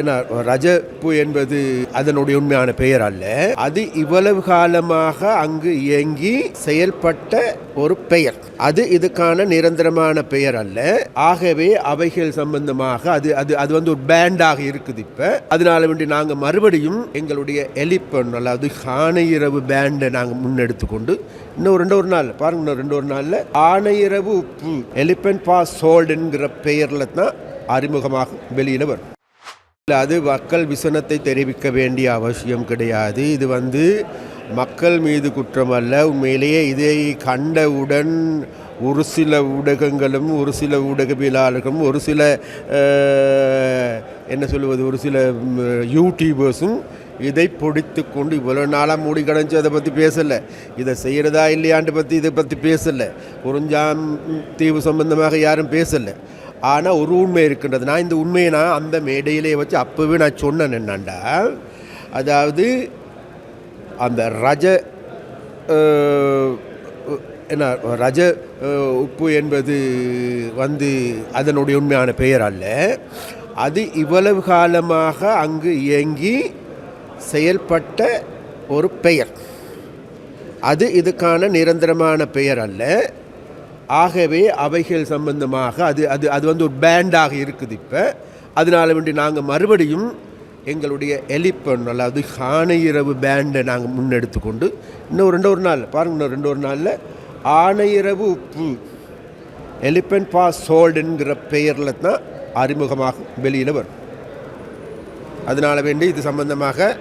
என்ன ரஜப்பு என்பது அதனுடைய உண்மையான பெயர் அல்ல. அது இவ்வளவு காலமாக அங்கு இயங்கி செயல்பட்ட ஒரு பெயர். அது இதுக்கான நிரந்தரமான பெயர் அல்ல. ஆகவே அவைகள் சம்பந்தமாக அது அது அது வந்து ஒரு பேண்டாக இருக்குது இப்ப. அதனால வேண்டி நாங்க மறுபடியும் எங்களுடைய எலிப்பன் அதாவது ஆணையிரவு பேண்டை நாங்க முன்னெடுத்து கொண்டு இன்னும் ரெண்டு ஒரு நாள் பாருங்க இன்னும் ரெண்டு ஒரு நாள்ல ஆணையிரவு உப்பு எலிபென்ட் பாஸ் சோல்டுங்கிற பெயர்ல தான் அறிமுகமாக வெளியில வரும். அது மக்கள் விசனத்தை தெரிவிக்க வேண்டிய அவசியம் கிடையாது. இது வந்து மக்கள் மீது குற்றம் அல்ல உண்மையிலேயே இதை கண்டவுடன் ஒரு சில ஊடகங்களும் ஒரு சில ஊடகவியலாளர்களும் ஒரு சில என்ன சொல்லுவது ஒரு சில யூடியூபர்ஸும் இதை பிடித்து கொண்டு இவ்வளோ நாளாக மூடி கிடஞ்சி அதை பற்றி பேசலை. இதை செய்கிறதா இல்லையாண்டு பற்றி இதை பற்றி பேசலை. குறிஞ்சாம் தீவு சம்பந்தமாக யாரும் பேசலை. ஆனால் ஒரு உண்மை இருக்கின்றது. நான் இந்த உண்மையை நான் அந்த மேடையிலே வச்சு அப்போவே நான் சொன்னேன் என்னண்டா? அதாவது அந்த ரஜ என்ன ரஜ உப்பு என்பது வந்து அதனுடைய உண்மையான பெயர் அல்ல. அது இவ்வளவு காலமாக அங்கு இயங்கி செயல்பட்ட ஒரு பெயர். அது இதுக்கான நிரந்தரமான பெயர் அல்ல. ஆகவே அவைகள் சம்பந்தமாக அது அது அது வந்து ஒரு பேண்டாக இருக்குது இப்போ. அதனால வேண்டி நாங்கள் மறுபடியும் எங்களுடைய எலிப்பன் அதாவது ஆணையிரவு பேண்டை நாங்கள் முன்னெடுத்து கொண்டு இன்னும் ரெண்டு ஒரு நாள் பாருங்க இன்னும் ரெண்டு ஒரு நாளில். ஆணையிரவு உப்பு எலிப்பன் பா சோல்டுங்கிற பெயரில் தான் அறிமுகமாக வெளியில் வரும். அதனால் வேண்டி இது சம்பந்தமாக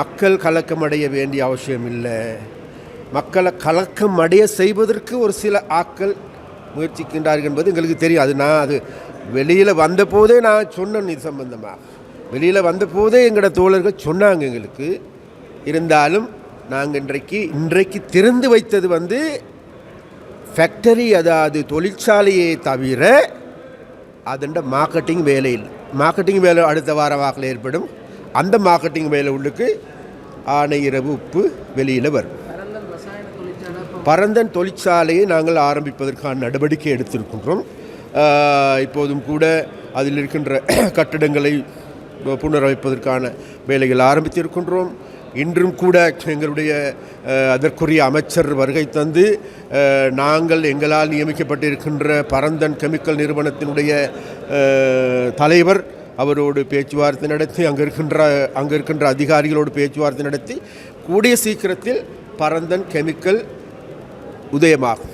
மக்கள் கலக்கமடைய வேண்டிய அவசியம் இல்லை. மக்களை கலக்கம் அடைய செய்வதற்கு ஒரு சில ஆக்கள் முயற்சிக்கின்றார்கள் என்பது எங்களுக்கு தெரியும். அது நான் அது வெளியில் வந்தபோதே நான் சொன்னேன் இது சம்பந்தமாக வெளியில் வந்தபோதே எங்களோட தோழர்கள் சொன்னாங்க எங்களுக்கு. இருந்தாலும் நாங்கள் இன்றைக்கு இன்றைக்கு திறந்து வைத்தது வந்து ஃபேக்டரி அதாவது தொழிற்சாலையை தவிர அதண்ட மார்க்கெட்டிங் வேலை இல்லை. மார்க்கெட்டிங் வேலை அடுத்த வார வாக்கில் ஏற்படும். அந்த மார்க்கெட்டிங் வேலை உள்ளுக்கு ஆணையிறவு இரவு உப்பு வெளியில் வரும் பரந்தன் ரசாயன தொழிற்சாலை இப்போ பரந்தன் தொழிற்சாலையை நாங்கள் ஆரம்பிப்பதற்கான நடவடிக்கை எடுத்திருக்கின்றோம். இப்போதும் கூட அதில் இருக்கின்ற கட்டிடங்களை புனரமைப்பதற்கான வேலைகள் ஆரம்பித்திருக்கின்றோம். இன்றும் கூட எங்களுடைய அதற்குரிய அமைச்சர் வருகை தந்து நாங்கள் எங்களால் நியமிக்கப்பட்டிருக்கின்ற பரந்தன் கெமிக்கல் நிறுவனத்தினுடைய தலைவர் அவரோடு பேச்சுவார்த்தை நடத்தி அங்கே இருக்கின்ற அங்கே இருக்கின்ற அதிகாரிகளோடு பேச்சுவார்த்தை நடத்தி கூடிய சீக்கிரத்தில் பரந்தன் கெமிக்கல் Udayamaku.